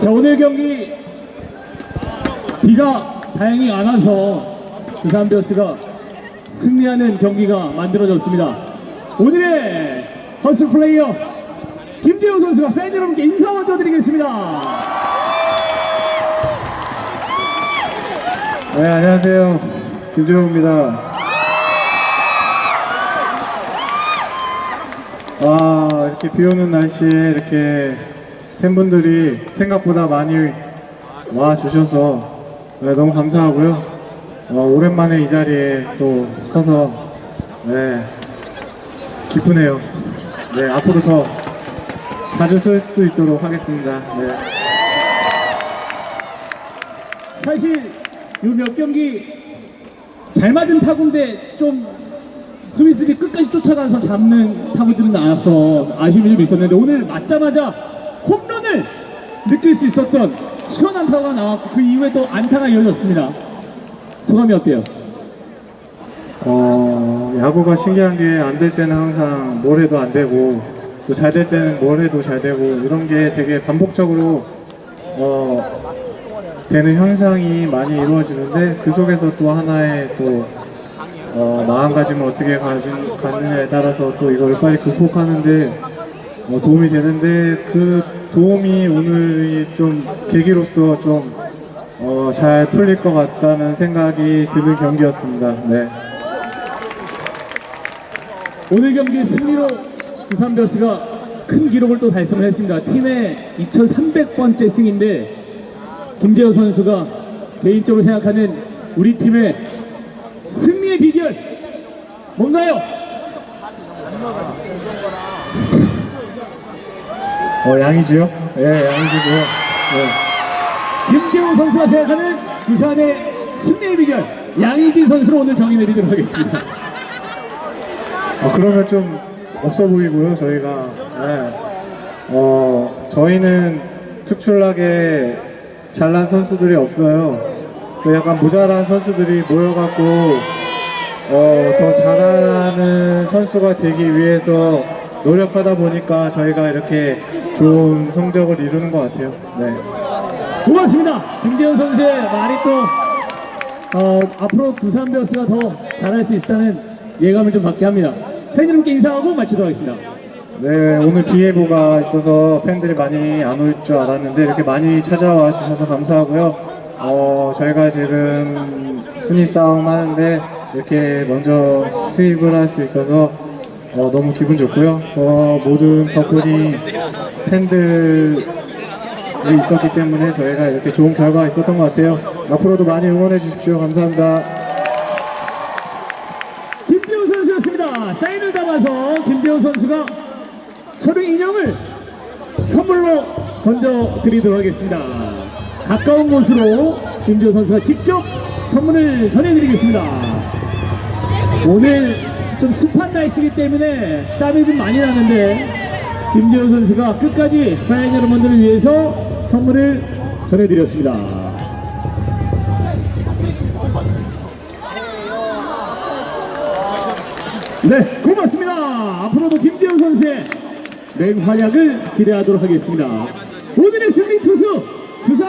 자 오늘 경기 비가 다행히 안 와서 두산 베어스가 승리하는 경기가 만들어졌습니다. 오늘의 허스 플레이어 김재호 선수가 팬 여러분께 인사 먼저 드리겠습니다. 네, 안녕하세요. 김재호입니다. 아, 이렇게 비 오는 날씨에 이렇게 팬분들이 생각보다 많이 와 주셔서 네, 너무 감사하고요. 어, 오랜만에 이 자리에 또 서서 네, 기쁘네요. 네, 앞으로 더 자주 쓸 수 있도록 하겠습니다. 네. 사실 요 몇 경기 잘 맞은 타구인데 좀 수비수들이 끝까지 쫓아가서 잡는 타구들은 나와서 아쉬움이 좀 있었는데 오늘 맞자마자 홈런을 느낄 수 있었던 시원한 타구가 나왔고 그 이후에 또 안타가 이어졌습니다. 소감이 어때요? 어, 야구가 신기한 게 안 될 때는 항상 뭘 해도 안 되고 또 잘 될 때는 뭘 해도 잘 되고 이런 게 되게 반복적으로 어, 되는 현상이 많이 이루어지는데 그 속에서 또 하나의 또 어, 마음가짐을 어떻게 가진, 갖느냐에 따라서 또 이걸 빨리 극복하는데 어, 도움이 되는데 그 도움이 오늘이 좀 계기로서 좀 어, 잘 풀릴 것 같다는 생각이 드는 경기였습니다. 네. 오늘 경기 승리로 두산 베어스가 큰 기록을 또 달성을 했습니다. 팀의 2,300번째 승인데 김재호 선수가 개인적으로 생각하는 우리 팀의 승리의 비결 뭔가요? 어, 양이지요? 예, 양이지고요. 네. 김재호 선수가 생각하는 두산의 승리의 비결 양의지 선수로 오늘 정의 내리도록 하겠습니다. 어, 그러면 좀 없어 보이고요, 저희가. 네. 어, 저희는 특출나게 잘난 선수들이 없어요. 그 약간 모자란 선수들이 모여갖고, 어, 더 잘하는 선수가 되기 위해서 노력하다 보니까 저희가 이렇게 좋은 성적을 이루는 것 같아요. 네. 고맙습니다. 김재호 선수의 말이 또 어, 앞으로 두산 베어스가 더 잘할 수 있다는 예감을 좀 갖게 합니다. 팬 여러분께 인사하고 마치도록 하겠습니다. 네, 오늘 비 예보가 있어서 팬들이 많이 안 올 줄 알았는데 이렇게 많이 찾아와 주셔서 감사하고요. 어, 저희가 지금 순위 싸움 하는데 이렇게 먼저 수입을 할 수 있어서 어, 너무 기분 좋고요. 어, 모든 덕분이 팬들이 있었기 때문에 저희가 이렇게 좋은 결과가 있었던 것 같아요. 앞으로도 많이 응원해 주십시오. 감사합니다. 김재호 선수였습니다. 사인을 담아서 김재호 선수가 철의 인형을 선물로 던져드리도록 하겠습니다. 가까운 곳으로 김재호 선수가 직접 선물을 전해드리겠습니다. 오늘 좀 습한 날씨이기 때문에 땀이 좀 많이 나는데 김재호 선수가 끝까지 팬 여러분들을 위해서 선물을 전해드렸습니다. 네, 고맙습니다. 앞으로도 김재호 선수의 맹활약을 기대하도록 하겠습니다. 오늘의 승리 투수